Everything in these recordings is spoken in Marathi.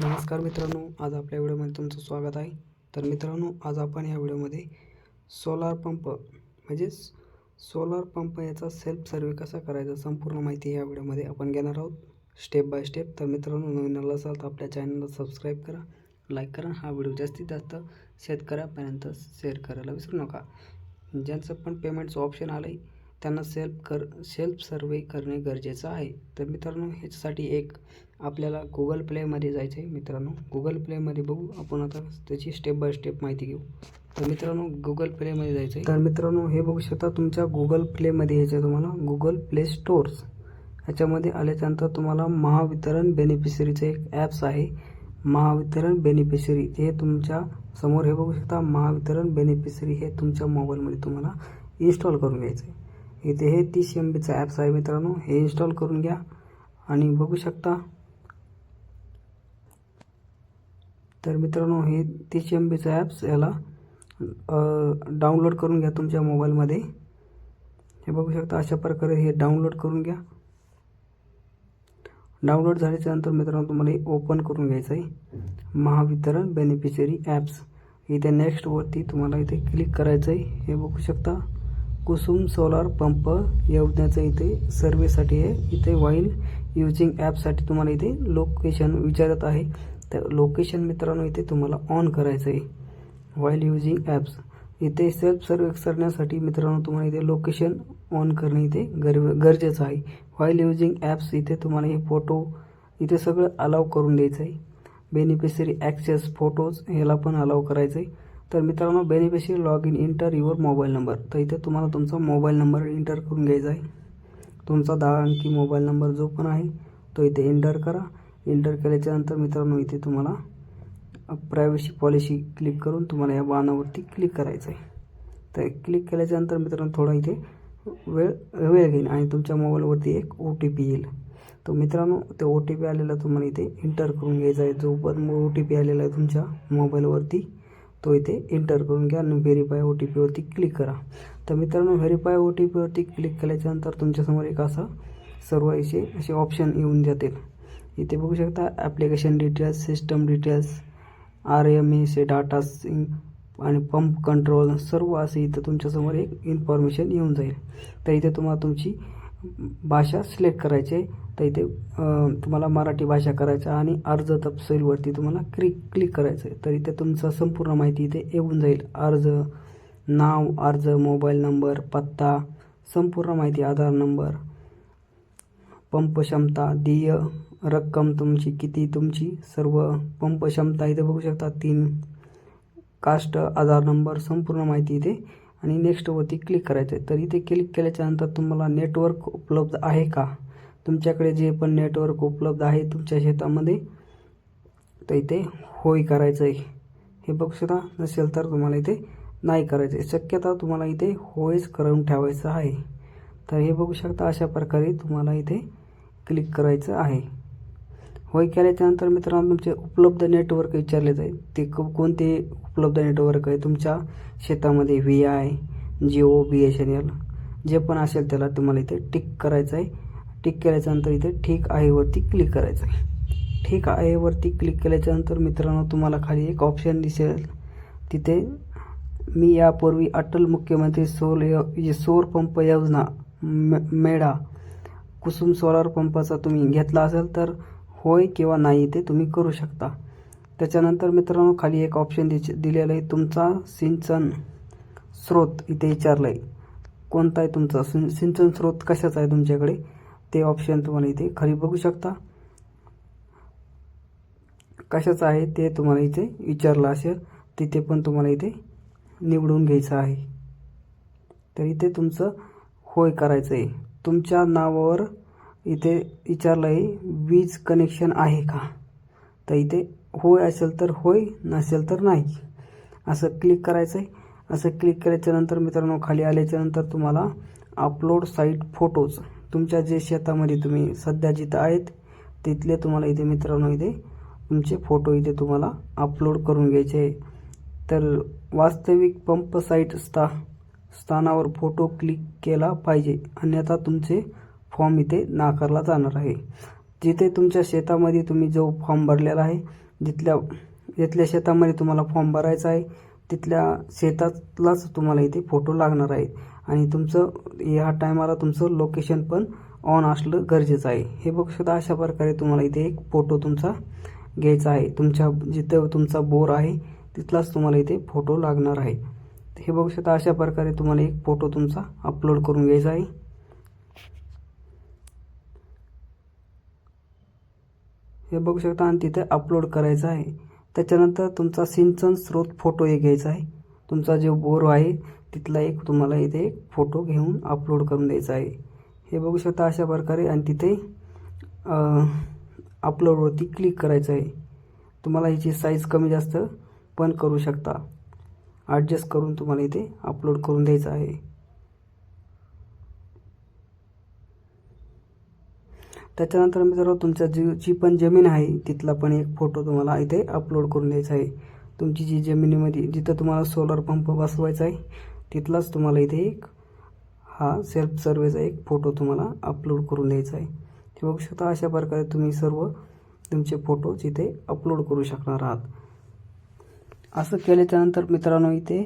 नमस्कार मित्रांनो आज आपल्या व्हिडिओमध्ये तुमचं स्वागत आहे. तर मित्रांनो आज आपण या व्हिडिओमध्ये सोलार पंप म्हणजेच सोलार पंप याचा सेल्फ सर्वे कसा करायचा संपूर्ण माहिती या व्हिडिओमध्ये आपण घेणार आहोत. स्टेप बाय स्टेप तर मित्रांनो नवीन आला असाल तर आपल्या चॅनलला सबस्क्राईब करा लाईक करा. हा व्हिडिओ जास्तीत जास्त शेतकऱ्यापर्यंत शेअर करायला विसरू नका. ज्यांचं पण पेमेंटचं ऑप्शन आलं आहे त्यांना सेल्फ कर सेल्फ सर्वे करणे गरजेचं आहे. तर मित्रांनो ह्याच्यासाठी एक आपल्याला गुगल प्लेमध्ये जायचं आहे मित्रांनो गुगल प्लेमध्ये बघू आपण आता त्याची स्टेप बाय स्टेप माहिती घेऊ. तर मित्रांनो गुगल प्लेमध्ये जायचं आहे तर मित्रांनो हे बघू शकता तुमच्या गुगल प्लेमध्ये यायचं तुम्हाला गुगल प्ले स्टोर्स ह्याच्यामध्ये आल्याच्यानंतर तुम्हाला महावितरण बेनिफिशरीचं एक ॲप्स आहे. महावितरण बेनिफिशरी हे तुमच्यासमोर हे बघू शकता. महावितरण बेनिफिशरी हे तुमच्या मोबाईलमध्ये तुम्हाला इन्स्टॉल करून घ्यायचं आहे इथे हे तीस एम बीचं ॲप्स आहे मित्रांनो. हे इन्स्टॉल करून घ्या आणि बघू शकता. तर मित्रांनो हे तीस एम बीचं ॲप्स याला डाउनलोड करून घ्या तुमच्या मोबाईलमध्ये हे बघू शकता अशा प्रकारे हे डाउनलोड करून घ्या. डाउनलोड झाल्याच्यानंतर मित्रांनो तुम्हाला हे ओपन करून घ्यायचं आहे. महावितरण बेनिफिशरी ॲप्स इथे नेक्स्टवरती तुम्हाला इथे क्लिक करायचं आहे. हे बघू शकता. कुसुम सोलार पंप योजनेचं इथे सर्वेसाठी आहे. इथे वाईल युजिंग ॲपसाठी तुम्हाला इथे लोकेशन विचारत आहे. तर लोकेशन मित्रांनो इथे तुम्हाला ऑन करायचं आहे. While using apps. इथे सेल्फ सर्वे करण्यासाठी मित्रांनो तुम्हाला इथे लोकेशन ऑन करणे इथे गर गरजेचं आहे. वाईल युजिंग ॲप्स इथे तुम्हाला हे फोटो इथे सगळं अलाव करून द्यायचं आहे. बेनिफिशरी ॲक्सेस फोटोज ह्याला पण अलाव करायचं आहे. तर मित्रांनो beneficiary log in enter your mobile number तर इथे तुम्हाला तुमचा मोबाईल नंबर इंटर करून घ्यायचा आहे. तुमचा दहा अंकी मोबाईल नंबर जो पण आहे तो इथे इंटर करा. इंटर केल्याच्यानंतर मित्रांनो इथे तुम्हाला प्रायव्हसी पॉलिसी क्लिक करून तुम्हाला या बाणावरती क्लिक करायचं आहे. तर क्लिक केल्याच्यानंतर मित्रांनो थोडा इथे वेळ वेळ घेईन आणि तुमच्या मोबाईलवरती एक ओ टी पी येईल. तर मित्रांनो ते ओ टी पी आलेला तुम्हाला इथे इंटर करून घ्यायचा आहे. जो पण ओ टी पी आलेला आहे तुमच्या मोबाईलवरती तो इथे एंटर करून घ्या आणि व्हेरीफाय ओ टी पीवरती क्लिक करा. तर मित्रांनो व्हेरीफाय ओ टी पीवरती क्लिक केल्याच्यानंतर तुमच्यासमोर एक असा सर्व असे असे ऑप्शन येऊन जातील. इथे बघू शकता application details system details R M एचे data sync आणि पंप कंट्रोल सर्व असे इथं तुमच्यासमोर एक इन्फॉर्मेशन येऊन जाईल. तर इथे तुम्हाला तुमची भाषा सिलेक्ट करायचे. तर इथे तुम्हाला मराठी भाषा करायचं आणि अर्ज तपशीलवरती तुम्हाला क्लिक क्लिक करायचं आहे तर इथे तुमचं संपूर्ण माहिती इथे येऊन जाईल. अर्ज नाव अर्ज मोबाईल नंबर पत्ता संपूर्ण माहिती आधार नंबर पंप क्षमता देय रक्कम तुमची किती तुमची सर्व पंप क्षमता इथे बघू शकता. तीन कास्ट आधार नंबर संपूर्ण माहिती इथे आणि नेक्स्टवरती क्लिक करायचं आहे तर इथे क्लिक केल्याच्यानंतर तुम्हाला नेटवर्क उपलब्ध आहे का? तुमच्याकडे जे पण नेटवर्क उपलब्ध आहे तुमच्या शेतामध्ये तर इथे होय करायचं आहे हे बघू शकता नसेल तर तुम्हाला इथे नाही करायचं आहे शक्यता तुम्हाला इथे होयच करून ठेवायचं आहे. तर हे बघू शकता अशा प्रकारे तुम्हाला इथे क्लिक करायचं आहे. होय केल्याच्यानंतर मित्रांनो तुमचे उपलब्ध नेटवर्क विचारले जाईल. ते कोणते उपलब्ध नेटवर्क आहे? तुमच्या शेतामध्ये V I Jio B S N L जे पण असेल त्याला तुम्हाला इथे टिक करायचं आहे. टिक केल्याच्यानंतर इथे ठीक आहेवरती क्लिक करायचं आहे. ठीक आहेवरती क्लिक केल्याच्यानंतर मित्रांनो तुम्हाला खाली एक ऑप्शन दिसेल. तिथे मी यापूर्वी अटल मुख्यमंत्री सोल यो म्हणजे सौर पंप योजना मे मेडा कुसुम सोलार पंपाचा तुम्ही घेतला असेल तर होय किंवा नाही ते तुम्ही करू शकता. त्याच्यानंतर मित्रांनो खाली एक ऑप्शन दि दिलेलं आहे तुमचा सिंचन स्रोत इथे विचारलं आहे कोणता आहे तुमचा? सिं सिंचन स्रोत कशाचा आहे तुमच्याकडे? ते ऑप्शन तुम्हाला इथे खाली बघू शकता. कशाचं आहे ते तुम्हाला इथे विचारलं असेल तिथे पण तुम्हाला इथे निवडून घ्यायचं आहे. तर इथे तुमचं होय करायचं आहे तुमच्या नावावर इथे विचारलं आहे वीज कनेक्शन आहे का? तर इथे होय असेल तर होय नसेल तर नाही. असं क्लिक करायचं आहे असं क्लिक केल्याच्यानंतर मित्रांनो खाली आल्याच्यानंतर तुम्हाला अपलोड साईट फोटोज तुमच्या जे शेतामध्ये तुम्ही सध्या जिथं आहेत तिथले तुम्हाला इथे मित्रांनो इथे तुमचे फोटो इथे तुम्हाला अपलोड करून घ्यायचे. तर वास्तविक पंप साईट स्था स्थानावर फोटो क्लिक केला पाहिजे. अन्यथा तुमचे फॉर्म इथे नाकारला जाणार आहे. जिथे तुमच्या शेतामध्ये तुम्ही जो फॉर्म भरलेला आहे जिथल्या जिथल्या शेतामध्ये तुम्हाला फॉर्म भरायचा आहे तिथल्या शेतातलाच तुम्हाला इथे फोटो लागणार आहे. आणि तुमचं ह्या टायमाला तुमचं लोकेशन पण ऑन असलं गरजेचं आहे. हे बघू अशा प्रकारे तुम्हाला इथे एक फोटो तुमचा घ्यायचा आहे. तुमच्या जिथं तुमचा बोर आहे तिथलाच तुम्हाला इथे फोटो लागणार आहे. हे बघू शकता अशा प्रकारे तुम्हाला एक फोटो तुमचा अपलोड करून घ्यायचा आहे. हे बघू शकता आणि तिथे अपलोड करायचं आहे. त्याच्यानंतर तुमचा सिंचन स्रोत फोटो एक घ्यायचा आहे. तुमचा जो बोर आहे तिथला एक तुम्हाला इथे एक फोटो घेऊन अपलोड करून द्यायचा आहे. हे बघू शकता अशा प्रकारे आणि तिथे अपलोडवरती क्लिक करायचं आहे. तुम्हाला ह्याची साईज कमी जास्त पण करू शकता. ॲडजस्ट करून तुम्हाला इथे अपलोड करून द्यायचं आहे. त्याच्यानंतर मित्रांनो तुमच्या जी जी पण जमीन आहे तिथला पण एक फोटो तुम्हाला इथे अपलोड करून द्यायचा आहे. तुमची जी जमिनीमध्ये जिथं तुम्हाला सोलर पंप बसवायचा आहे तिथलाच तुम्हाला इथे एक हा सेल्फ सर्वेचा एक फोटो तुम्हाला अपलोड करून द्यायचा आहे. ते बघू शकता अशा प्रकारे तुम्ही सर्व तुमचे फोटो इथे अपलोड करू शकणार आहात. असं केल्याच्यानंतर मित्रांनो इथे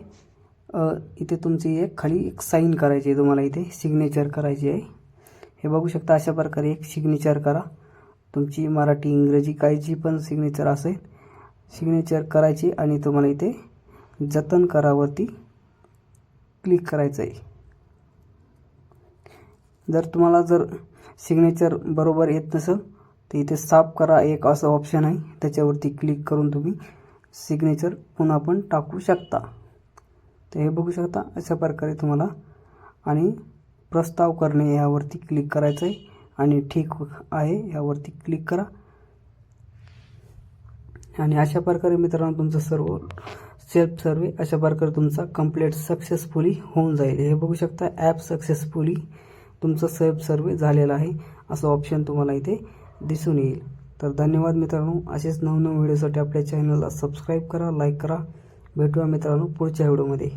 इथे तुमची एक खाली एक साईन करायची आहे तुम्हाला इथे सिग्नेचर करायची आहे. हे बघू शकता अशा प्रकारे एक सिग्नेचर करा. तुमची मराठी इंग्रजी काही जी पण सिग्नेचर असेल सिग्नेचर करायची आणि तुम्हाला इथे जतन करावरती क्लिक करायचं आहे जर तुम्हाला जर सिग्नेचर बरोबर येत नसेल तर इथे साफ करा एक असं ऑप्शन आहे. त्याच्यावरती क्लिक करून तुम्ही सिग्नेचर पुन्हा पण टाकू शकता. तर हे बघू शकता अशा प्रकारे तुम्हाला आणि प्रस्ताव करणे यावरती क्लिक करायचं आहे आणि ठीक आहे यावरती क्लिक करा. आणि अशा प्रकारे मित्रांनो तुमचं सर्व सेल्फ सर्वे अशा प्रकारे तुमचा कंप्लीट सक्सेसफुली होऊन जाईल. हे बघू शकता ॲप सक्सेसफुली तुमचं सेल्फ सर्वे झालेला आहे. असं ऑप्शन तुम्हाला इथे दिसून येईल. तर धन्यवाद मित्रांनो. असेच नवनवीन व्हिडिओसाठी आपल्या चॅनलला सबस्क्राईब करा लाईक करा. भेटूया मित्रांनो पुढच्या व्हिडिओमध्ये